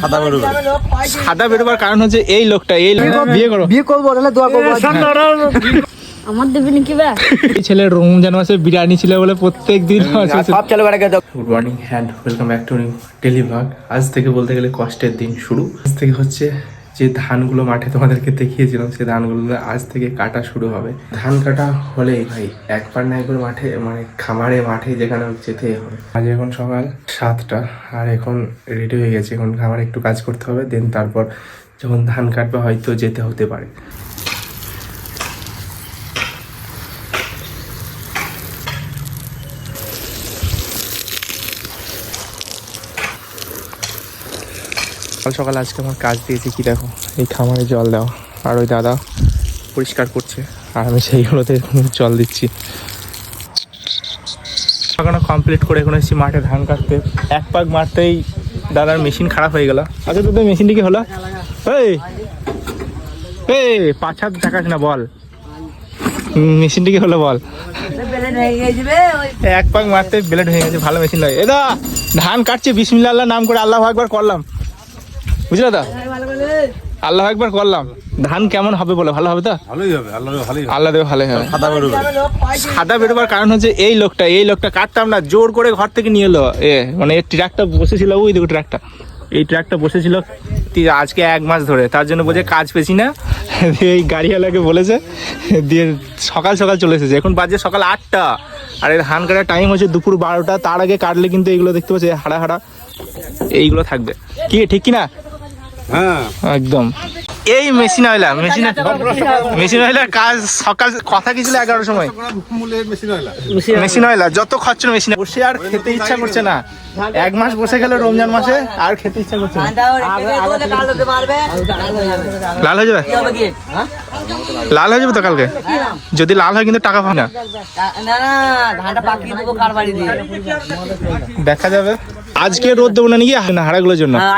সাদা বেরোবে সাদা বেরোবার কারণ হচ্ছে এই লোকটা এই বিয়ে করো বিয়ে করব তাহলে দোয়া করব। আমার দেবে নাকি বা? এই ছেলে যেন আছে বিরিয়ানি ছিল বলে প্রত্যেক দিন সব চলে গেছে good morning and welcome back to new daily vlog আজ থেকে বলতে গেলে কষ্টের দিন শুরু। আজ থেকে হচ্ছে যে ধানগুলো মাঠে তোমাদেরকে দেখিয়েছিলাম সেই ধানগুলো আজ থেকে কাটা শুরু হবে। ধান কাটা হলেই ভাই, একবার না একবার মাঠে মানে খামারে, মাঠে যেখানে যেতেই হবে। আজ এখন সকাল সাতটা, আর এখন রেডি হয়ে গেছে। এখন খামারে একটু কাজ করতে হবে দেন তারপর যখন ধান কাটবে হয়তো যেতে হতে পারে। সকাল সকাল আজকে আমার কাজ দিয়েছি কি দেখো? এই খামারে জল দেওয়া আর ওই দাদা পরিষ্কার করছে। আর আমি সেইগুলোতে জল দিচ্ছি। এখনও কমপ্লিট করে এখন এসেছি মাঠে ধান কাটতে। এক পাক মারতেই দাদার মেশিন খারাপ হয়ে গেল। আচ্ছা তোদের মেশিনটি কি হলো? এই হাত দেখাস না, বল। মেশিনটি কি হলো, বল। এক পাক মারতে ব্লেড হয়ে গেছে, ভালো মেশিন লাগে। এ দা ধান কাটছে বিসমিল্লা নাম করে আল্লাহ একবার করলাম। বুঝলে দা আল্লাহ একবার করলাম। ধান কেমন হবে বলে ভালো হবে তো? ভালোই হবে আল্লাহ ভালোই দেবে ভালো হবে। সাদা বেরোবে। সাদা বেরোবার কারণ হচ্ছে এই লোকটা এই লোকটা কাটতাম না জোর করে ঘর থেকে নিয়ে এলো। এ মানে ট্রাকটা বসেছিল ওই দেখো ট্রাকটা। এই ট্রাকটা বসেছিল আজকে এক মাস ধরে। তার জন্য বলছে কাজ পেছি না। দিয়ে এই গাড়িওয়ালাকে বলেছে দিয়ে সকাল সকাল চলে এসেছে। এখন বাজে সকাল আটটা। আর এই ধান কাটার টাইম হচ্ছে দুপুর বারোটা। তার আগে কাটলে কিন্তু এইগুলো দেখতে পাচ্ছি হাড়া হাড়া এইগুলো থাকবে। কি ঠিক কি না হ্যাঁ। একদম। এই মেশিন অয়লা মেশিন মেশিন অয়লা কাজ সকাল কথা কি ছিল এগারোটার সময়? মেশিন হইলা অয়লা যত খরচ মেশিন বসে আর খেতে ইচ্ছা করছে না। এক মাস বসে গেল রমজান মাসে আর খেতে ইচ্ছা করছে না। লাল হয়ে যাবে? লাল হয়ে যাবে তো কালকে? যদি লাল হয় কিন্তু টাকা পাবে না। দেখা যাবে। আজকে রোদ দেবো না নাকি না হাড়াগুলোর জন্য। না।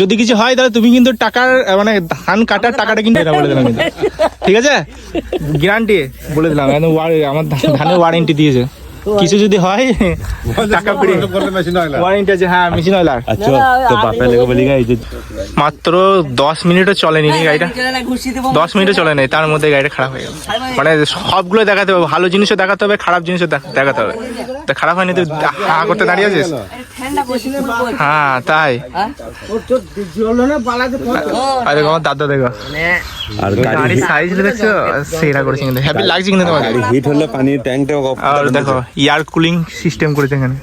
যদি কিছু হয় তাহলে তুমি কিন্তু টাকার মানে ধান কাটার টাকাটা কিন্তু এটা বলে দিলাম ঠিক আছে? গ্যারান্টি বলে দিলাম। আমার ধানের ওয়ারেন্টি দিয়েছে। কিছু যদি হয় টাকা ফ্রি। করলে মেশিন হইলা ওয়ারেন্টি আছে হ্যাঁ মেশিন অয়েলার আচ্ছা তো বাপে লেগে বলি গাই মাত্র দশ মিনিটও চলেনি গাড়িটা। দশ মিনিটও চলে নাই তার মধ্যে গাড়িটা খারাপ হয়ে গেল। মানে সবগুলো দেখাতে হবে ভালো জিনিসও দেখাতে হবে খারাপ জিনিসও দেখাতে হবে। তা খারাপ হয়নি তুই হা করতে দাঁড়িয়ে আছিস? হ্যাঁ তাই। আরে আমার দাদা দেখো। আর গাড়ির সাইজ দেখছ? সেরা করেছে কিন্তু। হ্যাপি লাগছে কিন্তু তোমার। গাড়ি হিট হলে পানির ট্যাঙ্কটা আর দেখো এয়ার কুলিং সিস্টেম করেছে এখানে।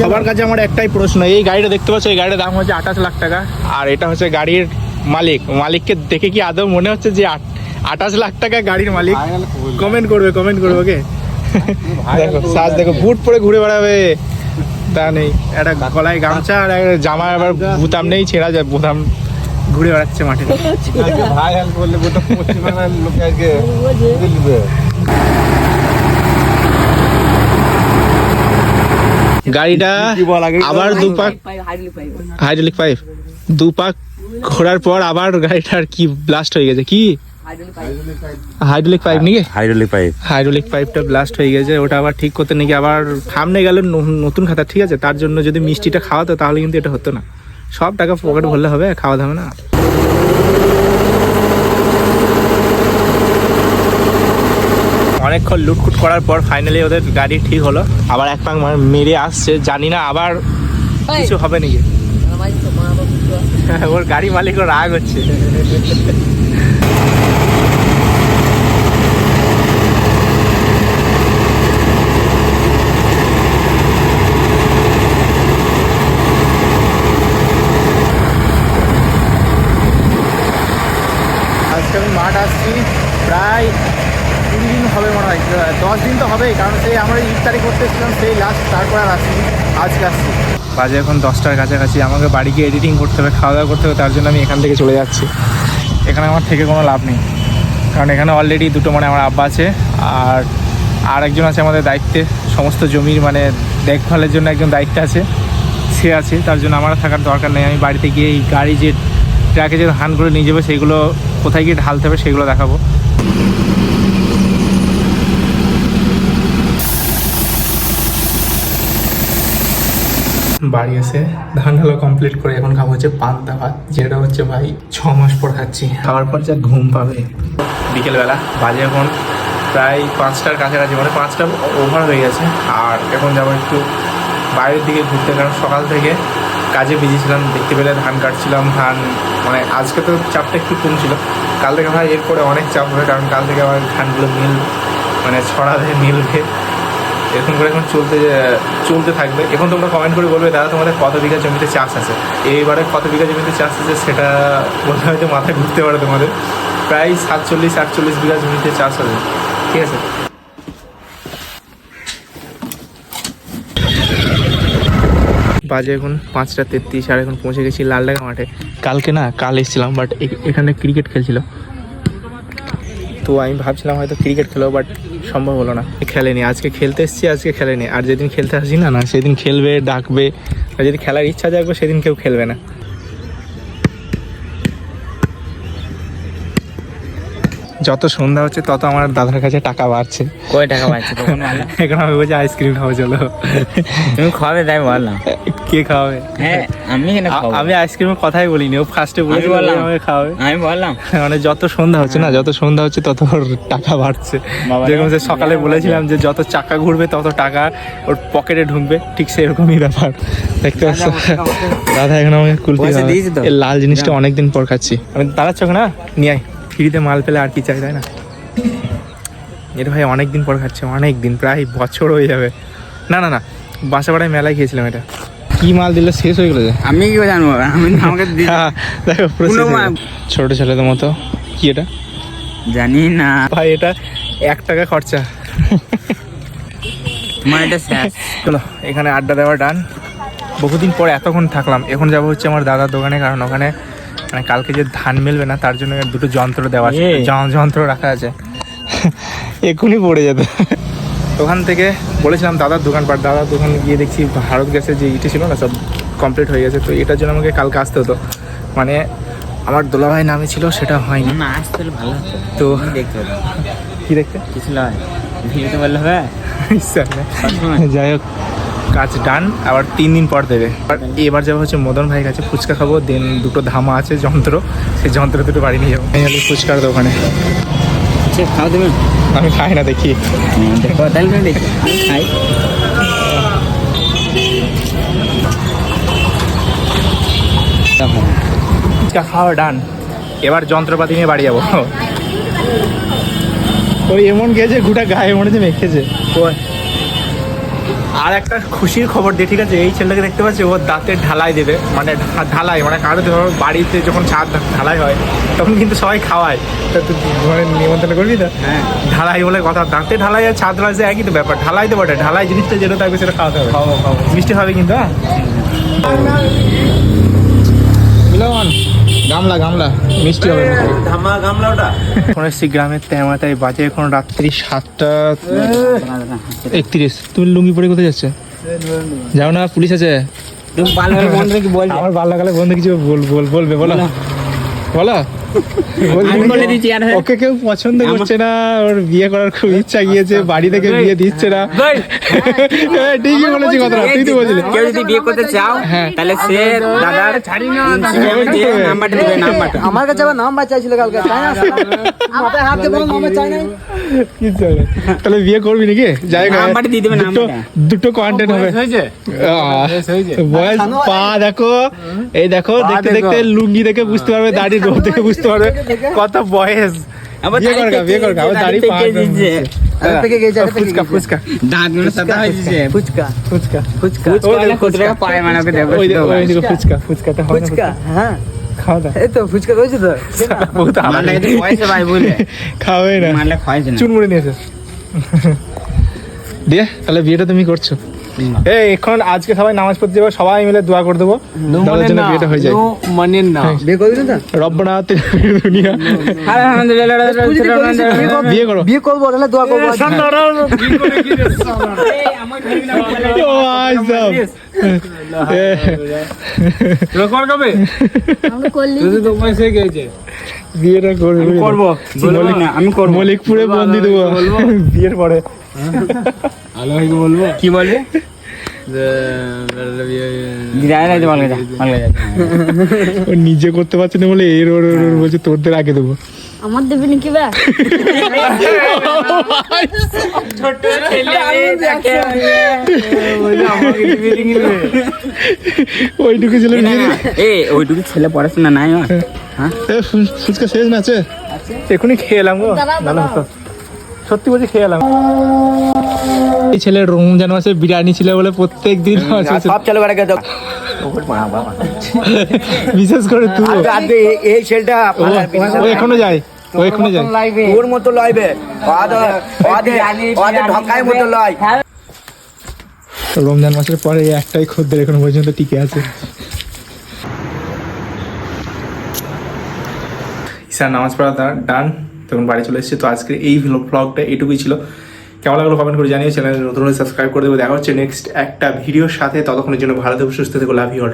সবার কাছে আমার একটাই প্রশ্ন এই গাড়িটা দেখতে পাচ্ছ? এই গাড়ির দাম হচ্ছে আঠাশ লাখ টাকা। আর এটা হচ্ছে গাড়ির মালিক। মালিককে দেখে কি আদৌ মনে হচ্ছে যে আট- আঠাশ লাখ টাকা গাড়ির মালিক? কমেন্ট করবে কমেন্ট করবে ওকে? দেখো সাজ দেখো বুট পরে ঘুরে বেড়াবে। তা নেই। একটা গলায় গামছা আর একটা জামা আবার বুতাম নেই ছেঁড়া যায় বুতাম ঘুরে বেড়াচ্ছে মাঠে। ভাই হেল্প করলে গোটা পশ্চিমবাংলার লোকে আজকে গাড়িটা আবার দু পাক হাইডলি হাইড্রোলিক পাইপ দু পাক ঘোরার পর আবার গাড়িটার কি ব্লাস্ট হয়ে গেছে। কি? হাইড্রোলিক পাইপ নাকি? হাইড্রোলিক পাইপ হাইড্রোলিক পাইপটা ব্লাস্ট হয়ে গেছে। ওটা আবার ঠিক করতে নাকি আবার সামনে গেলে নতুন খাতা। ঠিক আছে তার জন্য যদি মিষ্টিটা খাওয়াতো তাহলে কিন্তু এটা হতো না। সব টাকা পকেট ভরলে হবে খাওয়া হবে না। অনেকক্ষণ লুটকুট করার পর ফাইনালি ওদের গাড়ি ঠিক হলো। আবার এক পাং মার- আসছে জানি না আবার কিছু হবে নাকি। ওর গাড়ি মালিক রাগ হচ্ছে আজকে আমি মাঠ আসছি প্রায় কুড়ি দিন হবে মনে হয় দশ দিন তো হবেই কারণ সেই আমরা ইফতারি করতে এসেছিলাম সেই লাস্ট তারপর আর আসিনি আজকে আসছি বাজে এখন দশটার কাছাকাছি। আমাকে বাড়ি গিয়ে এডিটিং করতে হবে খাওয়া দাওয়া করতে হবে, তার জন্য আমি এখান থেকে চলে যাচ্ছি। এখানে আমার থেকে কোনো লাভ নেই। কারণ এখানে অলরেডি দুটো মানে আমার আব্বা আছে, আর আর একজন আছে আমাদের দায়িত্বে। সমস্ত জমির মানে দেখভালের জন্য একজন দায়িত্ব আছে। সে আছে, তার জন্য আমার থাকার দরকার নেই। আমি বাড়িতে গিয়ে এই গাড়ি যে, ট্রাকে যে ধান করে নিয়ে যাবে, সেইগুলো কোথায় গিয়ে ঢালতে হবে সেগুলো দেখাবো। বাড়ি এসে ধান ঢালা কমপ্লিট করে এখন খাব হচ্ছে পান্তা ভাত যেটা হচ্ছে ভাই ছ মাস পর খাচ্ছি। খাওয়ার পর যা ঘুম পাবে। বিকেলবেলা বাজে এখন প্রায় পাঁচটার কাছাকাছি মানে পাঁচটা ওভার হয়ে গেছে। আর এখন যাব একটু বাইরের দিকে ঘুরতে কারণ সকাল থেকে কাজে বিজি ছিলাম দেখতে পেলে ধান কাটছিলাম ধান মানে আজকে তো চাপটা একটু কম ছিল। কাল থেকে ভাই এরপরে অনেক চাপ হবে কারণ কাল থেকে আবার ধানগুলো মিল মানে ছড়াবে মিলবে। এরকম করে এখন চলতে চলতে থাকবে। এখন তোমরা কমেন্ট করে বলবে, দাদা, তোমাদের কত বিঘা জমিতে চাষ আছে? এইবারে কত বিঘা জমিতে চাষ আছে সেটা বলতে হয়তো মাথায় ঘুরতে পারে তোমাদের। প্রায় সাতচল্লিশ, আটচল্লিশ বিঘা জমিতে চাষ আছে ঠিক আছে? বাজে এখন পাঁচটা তেত্রিশ, আর এখন পৌঁছে গেছি লালডাঙ্গা মাঠে। কালকে না, কাল এসেছিলাম বাট এখানে ক্রিকেট খেলছিল। তো আমি ভাবছিলাম হয়তো ক্রিকেট খেলো বাট সম্ভব হলো না। খেলেনি, আজকে খেলতে এসেছি, আজকে খেলেনি। আর যেদিন খেলতে আসি না না, সেদিন খেলবে, ডাকবে, আর যদি খেলার ইচ্ছা জাগবে, সেদিন কেউ খেলবে না। যত সন্ধ্যা হচ্ছে তত আমার দাদার কাছে টাকা বাড়ছে। কয় টাকা বাড়ছে এখন আমি বলছি আইসক্রিম খাব চলো। তুমি খাবে তাই বললাম। কে খাওয়াবে হ্যাঁ আমি কেন আমি আইসক্রিমের কথাই বলিনি ও ফার্স্টে বলে বললাম। আমাকে খাওয়াবে আমি বললাম। মানে যত সন্ধ্যা হচ্ছে না যত সন্ধ্যা হচ্ছে তত ওর টাকা বাড়ছে। যেরকম যে সকালে বলেছিলাম যে যত চাকা ঘুরবে তত টাকা ওর পকেটে ঢুকবে। ঠিক সেরকমই ব্যাপার। দেখতে পাচ্ছ? দাদা এখন আমাকে? এই লাল জিনিসটা অনেকদিন পর খাচ্ছি। আমি দাঁড়াচ্ছ না নিয়ে আয়। ফ্রিতে মাল পেলে আর কি চাই তাই না? এটা ভাই অনেক দিন পর খাচ্ছে অনেক দিন প্রায় বছর হয়ে যাবে। না না না বাসাবাড়ায় মেলায় খেয়েছিলাম এটা। কি মাল দিলে শেষ হয়ে গেলো যে? আমি কি জানব? আমি আমাকে দি- হ্যাঁ, দেখো। ছোট ছেলেদের মতো। কি এটা? জানি না। ভাই এটা এক টাকা খরচা। এটা শেষ। চলো এখানে আড্ডা দেওয়া ডান। বহুদিন পর এতক্ষণ থাকলাম। এখন যাব হচ্ছে আমার দাদার দোকানে কারণ ওখানে মানে কালকে যে ধান মিলবে না তার জন্য দুটো যন্ত্র দেওয়া আছে। যন্ত্র রাখা আছে। এক্ষুনি পড়ে যেত। ওখান থেকে বলেছিলাম দাদার দোকান বাট দাদার দোকানে গিয়ে দেখছি ভারত গ্যাসের যে ইটি ছিল না সব কমপ্লিট হয়ে গেছে। তো এটার জন্য আমাকে কালকে আসতে হতো। মানে আমার দোলাভাই নামে ছিল সেটা হয়নি। না আসতে ভালো তো দেখতে কি দেখতে? কিছু নয়। হবে। সবসময়। যাই হোক কাজ ডান আবার তিন দিন পর দেবে। এবার যাব হচ্ছে মদন ভাই কাছে ফুচকা খাব দেন দুটো ধামা আছে যন্ত্র। সেই যন্ত্র দুটো বাড়ি নিয়ে যাব। হলো ফুচকার দোকানে। আচ্ছা খাও তুমি। আমি খাই না দেখি। হ্যাঁ, আমি খাই। ফুচকা খাওয়া ডান। এবার যন্ত্রপাতি নিয়ে বাড়ি যাব। ওই এমন গেছে গোটা গায়ে মনে হচ্ছে মেখেছে। ওই আর একটা খুশির খবর দিয়ে ঠিক আছে এই ছেলেটাকে দেখতে পাচ্ছি ও দাঁতের ঢালাই দেবে মানে ঢা- ঢালাই মানে কারও ধরো বাড়িতে যখন ছাদ ঢালাই হয় তখন কিন্তু সবাই খাওয়ায়। তা তুই মানে নিমন্ত্রণ করবি না হ্যাঁ। ঢালাই বলে কথা দাঁতে ঢালাই আর ছাদ ঢালাই একই তো ব্যাপার ঢালাই তো বটে ঢালাই জিনিসটা যেটা থাকবে সেটা খাওয়াতে হবে। খাওয়াবো খাওয়াবো মিষ্টি হবে কিন্তু হ্যাঁ? গামলা গামলা মিষ্টি হবে ধামা গামলা ওটা? এখন এসছি গ্রামের তেমাতায় বাজে এখন রাত্রি সাতটা একত্রিশ। তুমি লুঙ্গি পরে কোথায় যাচ্ছে? যাও না পুলিশ আছে। তুমি পাল বন্ধ কি বল। আমার ভালো লাগালে বন্ধু কিছু বল বল বলবে বলো। বলো। আমি বলে দিচ্ছি আর ওকে কেউ পছন্দ করছে না ওর বিয়ে করার খুব ইচ্ছা গিয়েছে বাড়ি থেকে বিয়ে দিচ্ছে না। হ্যাঁ, ঠিকই বলেছি কথাটা তুই তো বলছিলি কেউ যদি বিয়ে করতে চাও হ্যাঁ। তাহলে সে দাদার Comment দিয়ে করবে। নাম্বারটা দেবে নাম্বারটা। আমার কাছে আবার নাম্বার চাইছিল কালকে তাই না হাত বলো নাম্বার চাই নাই। না। তাহলে বিয়ে করবি নাকি? নাম্বারটা দিয়ে দেবে, দুটো নাম্বারটা। দুটো কন্টেন্ট হবে। বয়স পা দেখো। এই দেখো দেখতে দেখতে লুঙ্গি দেখে বুঝতে পারবে দাড়ি রোদ দেখে বুঝতে পারবে কত বয়স। খাওয়াই না। মানলে চুন মুড়ে নিয়েছে দিয়ে তাহলে বিয়েটা তুমি করছ। এই এখন আজকে সবাই নামাজ পড়তে যাব সবাই মিলে দোয়া করে দেবো। জন্য বিয়েটা হয়ে যায়। মানে না। বিয়ে করবি না রব্বনা দুনিয়া। করিস, বিয়ে করো। বিয়ে করব তাহলে দোয়া বিয়েটা আমি করব। মলিকপুরে বন্দি দেবো। বিয়ের পরে। আলো ভাইকে বলব? কি বলবে নিজে করতে পারছে না বলে এর ওর ওর বলছে তোরদের আগে দেবো। আমার দিবি নাকি বে? ওইটুকু ছিল এ ওইটুকু ছেলে পড়াশোনা নাই ওর হ্যাঁ। ফুচকা শেষ না আছে। এখনই খেয়ে এলাম গো। ভালো হতো। সত্যি বলছি খেয়ে এলাম। এই ছেলের রমজান মাসে বিরিয়ানি ছিল বলে প্রত্যেক দিন সব চালু করে গেছে বিশেষ করে তুই। এই ছেলেটা এখনও যায় ও এখনও যায়। তোর মতো লয়বে ঢকায় মতো লয় রমজান মাসের পরে একটাই খদ্দের এখনও পর্যন্ত টিকে আছে। ঈশান নামাজ পড়া ডান। তখন বাড়ি চলে এসেছে। তো আজকের এই ব্লগটা এটুকুই ছিল। কেমন লাগল কমেন্ট করে জানিয়ে চ্যানেল নতুন সাবস্ক্রাইব করে দেবো। দেখা হচ্ছে নেক্সট একটা ভিডিওর সাথে। ততক্ষণের জন্য ভালো থেকো, সুস্থ থেকো love you all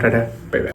bye bye